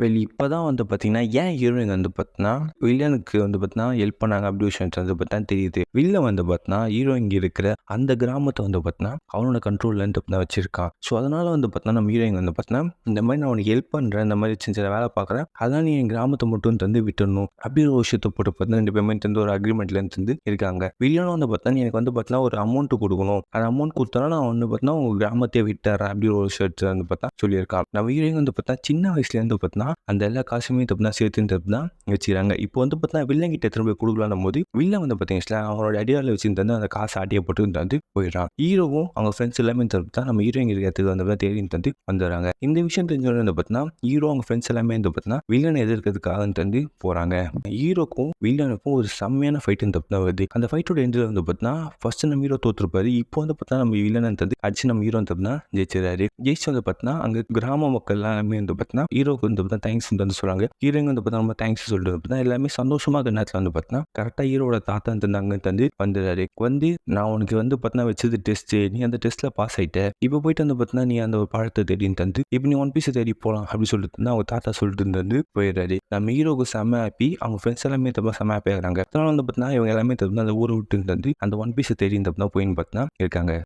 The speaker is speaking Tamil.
வெல் இப்போ தான் வந்து பார்த்தீங்கன்னா ஏன் ஹீரோயின் வந்து பார்த்தீங்கன்னா வில்லனுக்கு வந்து பார்த்தீங்கன்னா ஹெல்ப் பண்ணாங்க அப்படி விஷயம் வந்து பார்த்தா தெரியுது வில்ல வந்து பார்த்தீங்கன்னா ஹீரோயின் இருக்கிற அந்த கிராமத்தை வந்து பார்த்தீங்கன்னா அவனோட கண்ட்ரோலில் வந்து பார்த்தீங்கன்னா வச்சிருக்கான் ஸோ அதனால் வந்து பார்த்தீங்கன்னா நம்ம ஹீரோயின் வந்து பார்த்தீங்கன்னா இந்த மாதிரி நான் உனக்கு ஹெல்ப் பண்ணுறேன் இந்த மாதிரி சின்ன சின்ன வேலை பார்க்குறேன் அதான் நீ என் கிராமத்தை மட்டும் தந்து விட்டுடணும் அப்படி ஒரு விஷயத்தை போட்டு பார்த்தீங்கன்னா ரெண்டு பேருமே தந்து ஒரு அக்ரிமெண்ட்லேருந்து தந்து இருக்காங்க வில்லனும் வந்து பார்த்தீங்கன்னா எனக்கு வந்து பார்த்தீங்கன்னா ஒரு அமௌண்ட் கொடுக்கணும் அந்த அமௌண்ட் கொடுத்தனா நான் வந்து பார்த்தீங்கன்னா உங்கள் கிராமத்தையே விட்டுறேன் அப்படி ஒரு விஷயத்தை வந்து பார்த்தா சொல்லியிருக்கான் நம்ம ஹீரோயின் வந்து பார்த்தா சின்ன வயசுலேருந்து பார்த்தீங்கன்னா அந்த எல்லா காசுமே தப்புனா சேர்த்து தான் வச்சுக்கிறாங்க. இப்போ வந்து பார்த்தீங்கன்னா வில்லங்கிட்ட திரும்ப கொடுக்கலான்னும் போது வில்லன் வந்து பார்த்தீங்கன்னா அவங்களோட அடியாரில் வச்சுருந்தா அந்த காசை ஆட்டியை போட்டு வந்து போயிடுறான் ஹீரோவும் அவங்க ஃப்ரெண்ட்ஸ் எல்லாமே தப்பு தான் நம்ம ஹீரோயின் இருக்கிறதுக்கு வந்து தேடி தந்து வந்துடுறாங்க இந்த விஷயம் தெரிஞ்சவங்க வந்து பார்த்தீங்கன்னா ஹீரோ அவங்க ஃப்ரெண்ட்ஸ் எல்லாமே வந்து பார்த்தீங்கன்னா வில்லனை எதிர்க்கிறதுக்காக தந்து போகிறாங்க ஹீரோக்கும் வில்லனுக்கும் ஒரு செம்மையான ஃபைட் தப்பு தான் வருது அந்த ஃபைட்டோட எண்டில் வந்து பார்த்தீங்கன்னா ஃபர்ஸ்ட் நம்ம ஹீரோ தோற்றுருப்பாரு இப்போ வந்து பார்த்தா நம்ம வில்லனை தந்து அடிச்சு நம்ம ஹீரோ தப்புனா ஜெயிச்சிடறாரு ஜெயிச்சு வந்து பார்த்தீங்கன்னா அங்கே கிராம மக்கள் எல்லாமே வந்து பார்த்தீங்கன்னா ஹீரோக்கு வந்து பார்த்தா தேங்க்ஸ் வந்து சொல்கிறாங்க ஹீரோங்க வந்து பார்த்தா ரொம்ப தேங்க்ஸ் சொல்லிட்டு பார்த்தா எல்லாமே சந்தோஷமாக இருக்கிற நேரத்தில் வந்து பார்த்தீங்கன்னா கரெக்டாக ஹீரோட தாத்தா தந்தாங்கன்னு தந்து வந்துடுறாரு வந்து நான் உனக்கு வந்து பார்த்தீங்கன்னா வச்சது டெஸ்ட்டு நீ அந்த டெஸ்ட்டில் பாஸ் ஆகிட்ட இப்போ போயிட்டு வந்து பார்த்தீங்கன்னா நீ அந்த ஒரு பழத்தை தேடின்னு தந்து இப்போ நீ ஒன் பீஸை தேடி போகலாம் அப்படின்னு சொல்லிட்டு இருந்தா அவங்க தாத்தா சொல்லிட்டு இருந்து போயிடுறாரு. நம்ம ஹீரோக்கு செம்ம ஹாப்பி அவங்க ஃப்ரெண்ட்ஸ் எல்லாமே தப்பா செம்ம ஹாப்பியாக இருக்காங்க அதனால வந்து பார்த்தீங்கன்னா இவங்க எல்லாமே தப்பு அந்த ஊரை விட்டு தந்து அந்த ஒன் பீஸை தேடி தப்பு தான் போயின்னு பார்த்தீங்கன்னா இருக்காங்க.